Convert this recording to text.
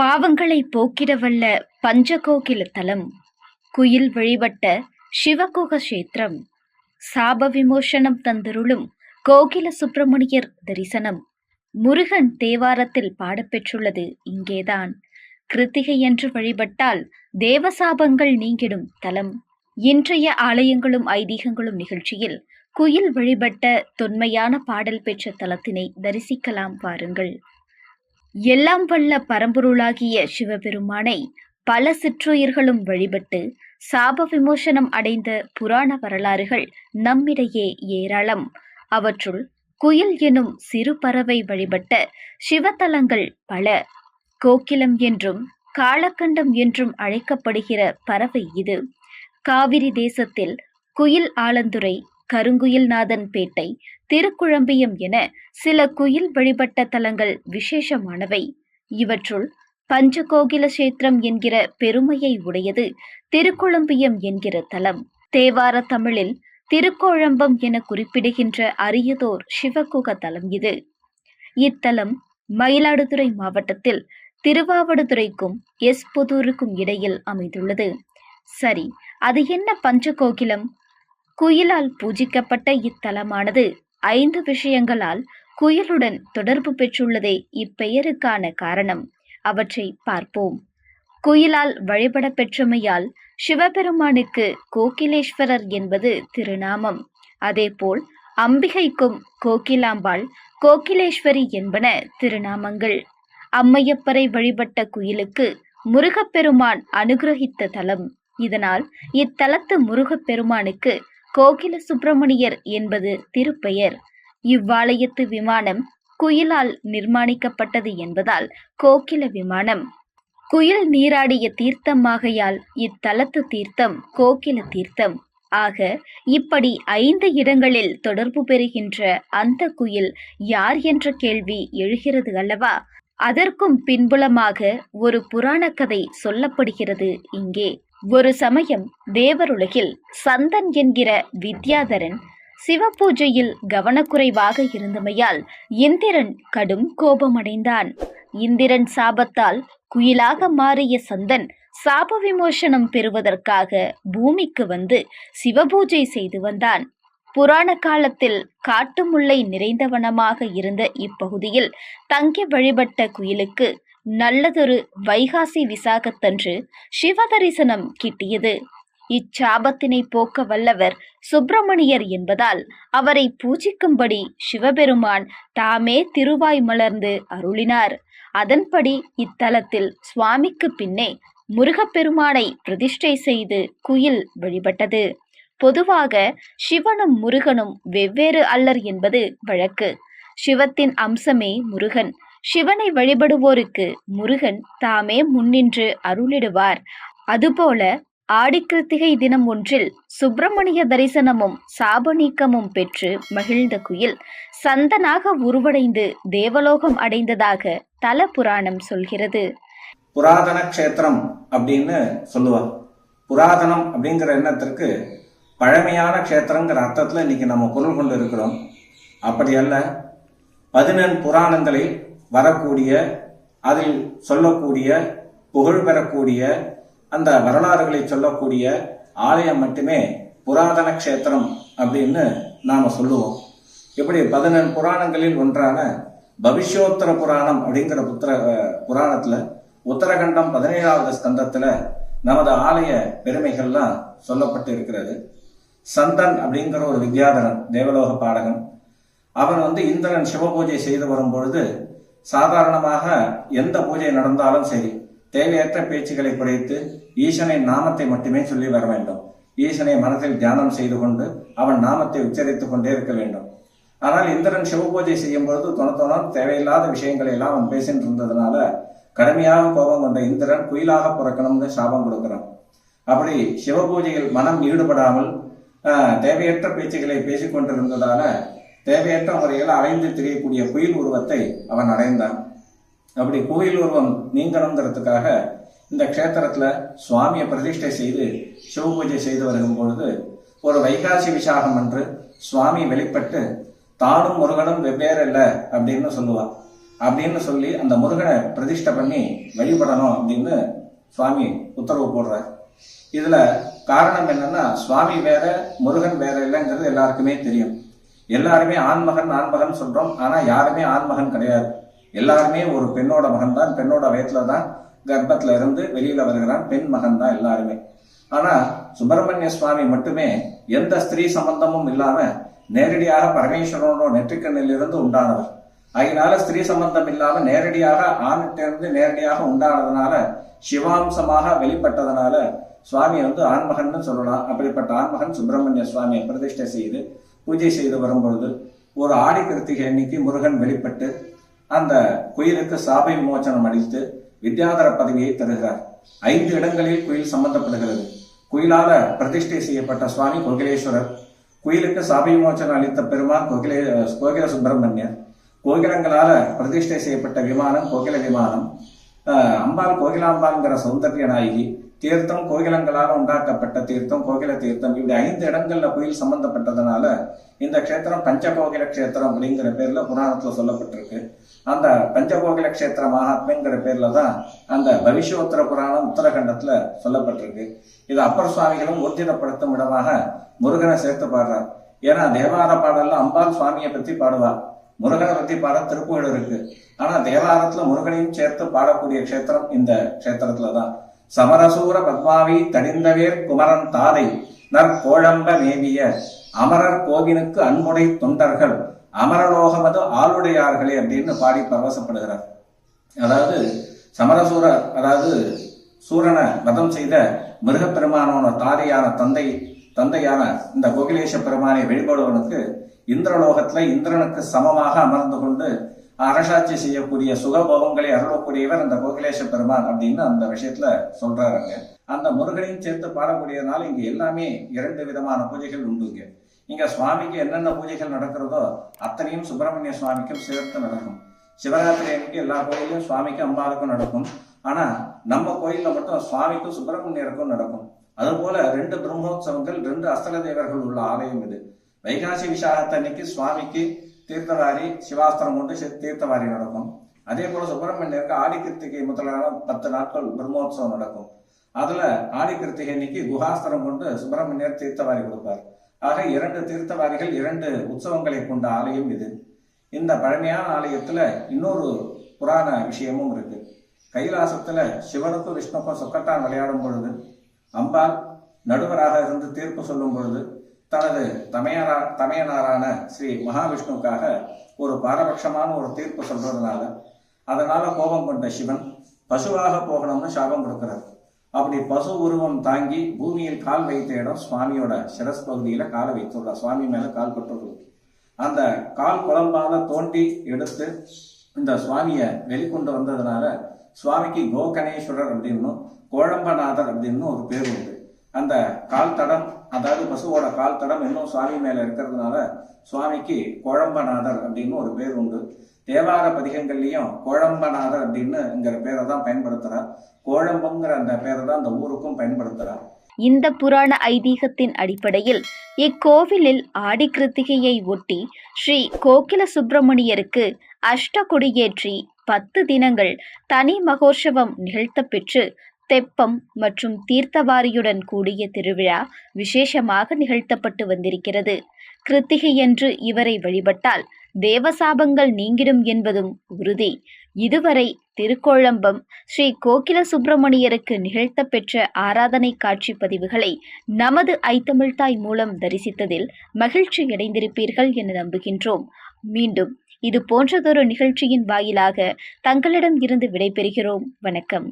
பாவங்களை போக்கிட வல்ல பஞ்சகோகில தலம். குயில் வழிபட்ட சிவகோக கஷேத்திரம். சாப விமோசனம் தந்தருளும் கோகில சுப்பிரமணியர் தரிசனம். முருகன் தேவாரத்தில் பாடப்பெற்றுள்ளது இங்கேதான். கிருத்திகை என்று வழிபட்டால் தேவசாபங்கள் நீங்கிடும் தலம். இன்றைய ஆலயங்களும் ஐதீகங்களும் நிகழ்ச்சியில் குயில் வழிபட்ட தொன்மையான பாடல் பெற்ற தலத்தினை தரிசிக்கலாம் வாருங்கள். எல்லாம் வல்ல பரம்பொருளாகிய சிவபெருமானை பல சிற்றுயிர்களும் வழிபட்டு சாப விமோசனம் அடைந்த புராண வரலாறுகள் நம்மிடையே ஏராளம். அவற்றுள் குயில் எனும் சிறு பறவை வழிபட்ட சிவத்தலங்கள் பல. கோக்கிலம் என்றும் காலகண்டம் என்றும் அழைக்கப்படுகிற பறவை இது. காவிரி தேசத்தில் குயில் ஆலந்துறை கருங்குயில்நாதன் பேட்டை திருக்குழம்பியம் என சில குயில் வழிபட்ட தலங்கள் விசேஷமானவை. இவற்றுள் பஞ்சகோகில சேத்திரம் என்கிற பெருமையை உடையது திருக்குழம்பியம் என்கிற தலம். தேவார தமிழில் திருக்கோழம்பம் என குறிப்பிடுகின்ற அரியதோர் சிவகுக தலம் இது. இத்தலம் மயிலாடுதுறை மாவட்டத்தில் திருவாவடுதுறைக்கும் எஸ் புதூருக்கும் இடையில் அமைந்துள்ளது. சரி அது என்ன பஞ்சகோகிலம்? குயிலால் பூஜிக்கப்பட்ட இத்தலமானது ஐந்து விஷயங்களால் குயிலுடன் தொடர்பு பெற்றுள்ளதே இப்பெயருக்கான காரணம். அவற்றை பார்ப்போம். குயிலால் வழிபட பெற்றமையால் சிவபெருமானுக்கு கோகிலேஸ்வரர் என்பது திருநாமம். அதேபோல் அம்பிகைக்கும் கோகிலாம்பாள் கோகிலேஸ்வரி என்பன திருநாமங்கள். அம்மையப்பரை வழிபட்ட குயிலுக்கு முருகப்பெருமான் அனுகிரகித்த தலம். இதனால் இத்தலத்து முருகப்பெருமானுக்கு கோகில சுப்பிரமணியர் என்பது திருப்பெயர். இவ்வாலயத்து விமானம் குயிலால் நிர்மாணிக்கப்பட்டது என்பதால் கோகில விமானம். குயில் நீராடிய தீர்த்தமாகையால் இத்தலத்து தீர்த்தம் கோகில தீர்த்தம். ஆக இப்படி ஐந்து இடங்களில் தொடர்பு பெறுகின்ற அந்த குயில் யார் என்ற கேள்வி எழுகிறது அல்லவா? அதற்கும் பின்புலமாக ஒரு புராண கதை சொல்லப்படுகிறது இங்கே. ஒரு சமயம் தேவருலகில் சந்தன் என்கிற வித்யாதரன் சிவபூஜையில் கவனக்குறைவாக இருந்தமையால் இந்திரன் கடும் கோபமடைந்தான். இந்திரன் சாபத்தால் குயிலாக மாறிய சந்தன் சாப விமோசனம் பெறுவதற்காக பூமிக்கு வந்து சிவபூஜை செய்து வந்தான். புராண காலத்தில் காட்டு முல்லை நிறைந்த வனமாக இருந்த இப்பகுதியில் தங்கி வழிபட்ட குயிலுக்கு நல்லதொரு வைகாசி விசாகத்தன்று சிவ தரிசனம் கிட்டியது. இச்சாபத்தினை போக்க வல்லவர் சுப்பிரமணியர் என்பதால் அவரை பூஜிக்கும்படி சிவபெருமான் தாமே திருவாய் மலர்ந்து அருளினார். அதன்படி இத்தலத்தில் சுவாமிக்கு பின்னே முருகப்பெருமானை பிரதிஷ்டை செய்து குயில் வழிபட்டது. பொதுவாக சிவனும் முருகனும் வெவ்வேறு அல்லர் என்பது வழக்கு. சிவத்தின் அம்சமே முருகன். சிவனை வழிபடுவோருக்கு முருகன் தாமே முன்னின்று அருளிடுவார். அதுபோல ஆடிக்கிருத்திகை தினம் ஒன்றில் சுப்பிரமணிய தரிசனமும் சாப நீக்கமும் பெற்று மகிழ்ந்த குயில் சந்தனாக உருவடைந்து தேவலோகம் அடைந்ததாக தல புராணம் சொல்கிறது. புராதன கஷேத்திரம் அப்படின்னு சொல்லுவார். புராதனம் அப்படிங்கிற எண்ணத்திற்கு பழமையான கஷேத்திரங்கிற அர்த்தத்தில் இன்னைக்கு நம்ம பொருள் கொண்டு இருக்கிறோம். அப்படி அல்ல பதினெண் புராணங்களில் வரக்கூடிய அதில் சொல்லக்கூடிய புகழ் பெறக்கூடிய அந்த வரலாறுகளை சொல்லக்கூடிய ஆலயம் மட்டுமே புராதன க்ஷேத்திரம் அப்படின்னு நாம சொல்லுவோம். இப்படி பதினெண் புராணங்களில் ஒன்றான பவிஷ்யோத்தர புராணம் அப்படிங்கிற புத்திர புராணத்துல உத்தரகண்டம் பதினேழாவது ஸ்கந்தத்துல நமது ஆலய பெருமைகள்லாம் சொல்லப்பட்டு இருக்கிறது. சந்தன் அப்படிங்கிற ஒரு வித்யாதரன் தேவலோக பாடகன். அவன் வந்து இந்திரன் சிவபூஜை செய்து வரும் பொழுது சாதாரணமாக எந்த பூஜை நடந்தாலும் சரி தேவையற்ற பேச்சுகளை குறைத்து ஈசனின் நாமத்தை மட்டுமே சொல்லி வர வேண்டும். ஈசனை மனதில் தியானம் செய்து கொண்டு அவன் நாமத்தை உச்சரித்துக் கொண்டே இருக்க வேண்டும். ஆனால் இந்திரன் சிவ பூஜை செய்யும் பொழுது தொணத்தொணம் தேவையில்லாத விஷயங்களை எல்லாம் அவன் பேசிட்டு இருந்ததுனால கடுமையாக கோபம் கொண்ட இந்திரன் குயிலாக பிறக்கணும்னு சாபம் கொடுக்கிறான். அப்படி சிவ பூஜையில் மனம் ஈடுபடாமல் தேவையற்ற பேச்சுகளை பேசிக்கொண்டிருந்ததால தேவையற்ற முறையில் அலைந்து திரியக்கூடிய குயில் உருவத்தை அவன் அடைந்தான். அப்படி குயில் உருவம் நீங்கணுங்கிறதுக்காக இந்த க்ஷேத்திரத்தில் சுவாமியை பிரதிஷ்டை செய்து சிவ பூஜை செய்து வருகும் பொழுது ஒரு வைகாசி விசாகம் அன்று சுவாமி வெளிப்பட்டு தானும் முருகனும் வெவ்வேறு இல்லை அப்படின்னு சொல்லுவாள் அப்படின்னு சொல்லி அந்த முருகனை பிரதிஷ்டை பண்ணி வழிபடணும் அப்படின்னு சுவாமி உத்தரவு போடுறார். இதில் காரணம் என்னன்னா சுவாமி வேற முருகன் வேற இல்லைங்கிறது எல்லாருக்குமே தெரியும். எல்லாருமே ஆண்மகன் ஆண்மகன் சொல்றோம். ஆனா யாருமே ஆண்மகன் கிடையாது. எல்லாருமே ஒரு பெண்ணோட மகன் தான் பெண்ணோட வயத்துல தான் கர்ப்பத்துல இருந்து வெளியில வருகிறான் பெண் மகன் தான் எல்லாருமே. ஆனா சுப்பிரமணிய சுவாமி மட்டுமே எந்த ஸ்திரீ சம்பந்தமும் இல்லாம நேரடியாக பரமேஸ்வரனோட நெற்றிக்கண்ணில் இருந்து உண்டானவர். அதனால ஸ்திரீ சம்பந்தம் இல்லாம நேரடியாக ஆணிட்டிருந்து நேரடியாக உண்டானதுனால சிவாம்சமாக வெளிப்பட்டதுனால சுவாமி வந்து ஆண்மகன்னு சொல்லலாம். அப்படிப்பட்ட ஆண்மகன் சுப்பிரமணிய சுவாமியை பிரதிஷ்டை செய்து பூஜை செய்து வரும்பொழுது ஒரு ஆடி கிருத்திகை அன்னைக்கு முருகன் வெளிப்பட்டு அந்த குயிலுக்கு சாபை விமோச்சனம் அளித்து வித்யாதர பதவியை தருகிறார். ஐந்து இடங்களில் குயில் சம்பந்தப்படுகிறது. குயிலால பிரதிஷ்டை செய்யப்பட்ட சுவாமி கோகிலேஸ்வரர் குயிலுக்கு சாபை விமோச்சனம் அளித்த பெருமான் கோகிலே கோகில சுப்பிரமணியர் கோகிலங்களால பிரதிஷ்டை செய்யப்பட்ட விமானம் கோகில விமானம் அம்பாள் கோகிலாம்பாள்ங்கிற சௌந்தர்ய நாயகி தீர்த்தம் கோகிலங்களால் உண்டாக்கப்பட்ட தீர்த்தம் கோகில தீர்த்தம். இப்படி ஐந்து இடங்கள்ல கோயில் சம்பந்தப்பட்டதுனால இந்த க்ஷேத்திரம் பஞ்சகோகில க்ஷேத்திரம் அப்படிங்கிற பேர்ல புராணத்துல சொல்லப்பட்டிருக்கு. அந்த பஞ்சகோகில க்ஷேத்திர மகாத்மிங்கிற பேர்ல தான் அந்த பவிஷ்யோத்தர புராணம் உத்தரகண்டத்துல சொல்லப்பட்டிருக்கு. இது அப்பர் சுவாமிகளும் ஊர்ஜிதப்படுத்தும் இடமாக முருகனை சேர்த்து பாடுறார். ஏன்னா தேவார பாடல்ல அம்பாள் சுவாமியை பத்தி பாடுவார் முருகனை பத்தி பாட திருப்புகள் இருக்கு. ஆனா தேவாரத்துல முருகனையும் சேர்த்து பாடக்கூடிய க்ஷேத்திரம் இந்த க்ஷேத்திரத்துல தான். சமரசூர பத்மாவி தடிந்தவேர் குமரன் தாதை நற்கோழம்ப மேவிய அமரர் கோவினுக்கு அன்புடை தொண்டர்கள் அமரலோகமது ஆளுடையார்களே அப்படின்னு பாடி பரவசப்படுகிறார். அதாவது சமரசூர அதாவது சூரனை வதம் செய்த மிருகப்பெருமானோட தாரையான தந்தை தந்தையான இந்த கோகிலேஷ பெருமானை வழிபடுவனுக்கு இந்திரலோகத்துல இந்திரனுக்கு சமமாக அமர்ந்து கொண்டு அரசாட்சி செய்யக்கூடிய சுகபோகங்களை அருளக்கூடியவர் அந்த கோகிலேஷ பெருமான் அப்படின்னு அந்த விஷயத்துல சொல்றாருங்க. அந்த முருகனையும் சேர்த்து பாடக்கூடியதுனால இங்க எல்லாமே இரண்டு விதமான பூஜைகள் உண்டுங்க. இங்க சுவாமிக்கு என்னென்ன பூஜைகள் நடக்கிறதோ அத்தனையும் சுப்பிரமணிய சுவாமிக்கும் சேர்த்து நடக்கும். சிவராத்திரி அன்னைக்கு எல்லா கோயிலும் சுவாமிக்கும் அம்பாளுக்கும் நடக்கும். ஆனா நம்ம கோயில்ல மட்டும் சுவாமிக்கும் சுப்பிரமணியருக்கும் நடக்கும். அதுபோல ரெண்டு பிரம்மோத்சவங்கள் ரெண்டு அஸ்தல தேவர்கள் உள்ள ஆலயம் இது. வைகாசி விசாகத்தன்னைக்கு சுவாமிக்கு தீர்த்தவாரி சிவாஸ்திரம் கொண்டு சி- தீர்த்தவாரி நடக்கும். அதே போல சுப்பிரமணியருக்கு ஆடி கிருத்திகை முதலான பத்து நாட்கள் பிரம்மோற்சவம் நடக்கும். அதுல ஆடி கிருத்திகை அன்னைக்கு குஹாஸ்திரம் கொண்டு சுப்பிரமணியர் தீர்த்தவாரி கொடுப்பார். ஆக இரண்டு தீர்த்தவாரிகள் இரண்டு உற்சவங்களை கொண்ட ஆலயம் இது. இந்த பழமையான ஆலயத்துல இன்னொரு புராண விஷயமும் இருக்கு. கைலாசத்துல சிவனுக்கும் விஷ்ணுக்கும் சொக்கட்டான் விளையாடும் பொழுது அம்பாள் நடுவராக இருந்து தீர்ப்பு சொல்லும் பொழுது தனது தமையனா தமையனாரான ஸ்ரீ மகாவிஷ்ணுவுக்காக ஒரு பாரபட்சமான ஒரு தீர்ப்பு சொல்றதுனால அதனால கோபம் கொண்ட சிவன் பசுவாக போகணும்னு சாபம் கொடுக்கிறார். அப்படி பசு உருவம் தாங்கி பூமியில் கால் வைத்த இடம் சுவாமியோட சிரஸ் பகுதியில காலை வைத்துள்ளார். சுவாமி மேல கால் பட்டுள்ளது அந்த கால் குழம்பால தோண்டி எடுத்து இந்த சுவாமியை வெளிக்கொண்டு வந்ததுனால சுவாமிக்கு கோகணேஸ்வரர் அப்படின்னும் கோழம்பநாதர் அப்படின்னு ஒரு பேர் உண்டு. அந்த கால் தடம் அதாவது பசுவோட கால் தடம் இன்னும் சுவாமி மேல இருக்கிறதுனால சுவாமிக்கு குழம்பநாதர் அப்படின்னு ஒரு பேர் உண்டு. தேவார பதிகங்கள்லயும் கோழம்பநாதர் அப்படின்னுங்கிற பேரை தான் பயன்படுத்துறார். கோழம்புங்கிற அந்த பேரை தான் அந்த ஊருக்கும் பயன்படுத்துறார். இந்த புராண ஐதீகத்தின் அடிப்படையில் இக்கோவிலில் ஆடி கிருத்திகையை ஒட்டி ஸ்ரீ கோகில சுப்பிரமணியருக்கு அஷ்ட கொடியேற்றி பத்து தினங்கள் தனி மகோற்சவம் நிகழ்த்த பெற்று தெப்பம் மற்றும் தீர்த்தவாரியுடன் கூடிய திருவிழா விசேஷமாக நிகழ்த்தப்பட்டு வந்திருக்கிறது. கிருத்திகையன்று இவரை வழிபட்டால் தேவசாபங்கள் நீங்கிடும் என்பதும் உறுதி. இதுவரை திருக்கோழம்பம் ஸ்ரீ கோகில சுப்பிரமணியருக்கு நிகழ்த்தப்பெற்ற ஆராதனை காட்சி பதிவுகளை நமது ஐத்தமிழ்தாய் மூலம் தரிசித்ததில் மகிழ்ச்சி அடைந்திருப்பீர்கள் என நம்புகின்றோம். மீண்டும் இது போன்றதொரு நிகழ்ச்சியின் வாயிலாக தங்களிடம் இருந்து விடைபெறுகிறோம். வணக்கம்.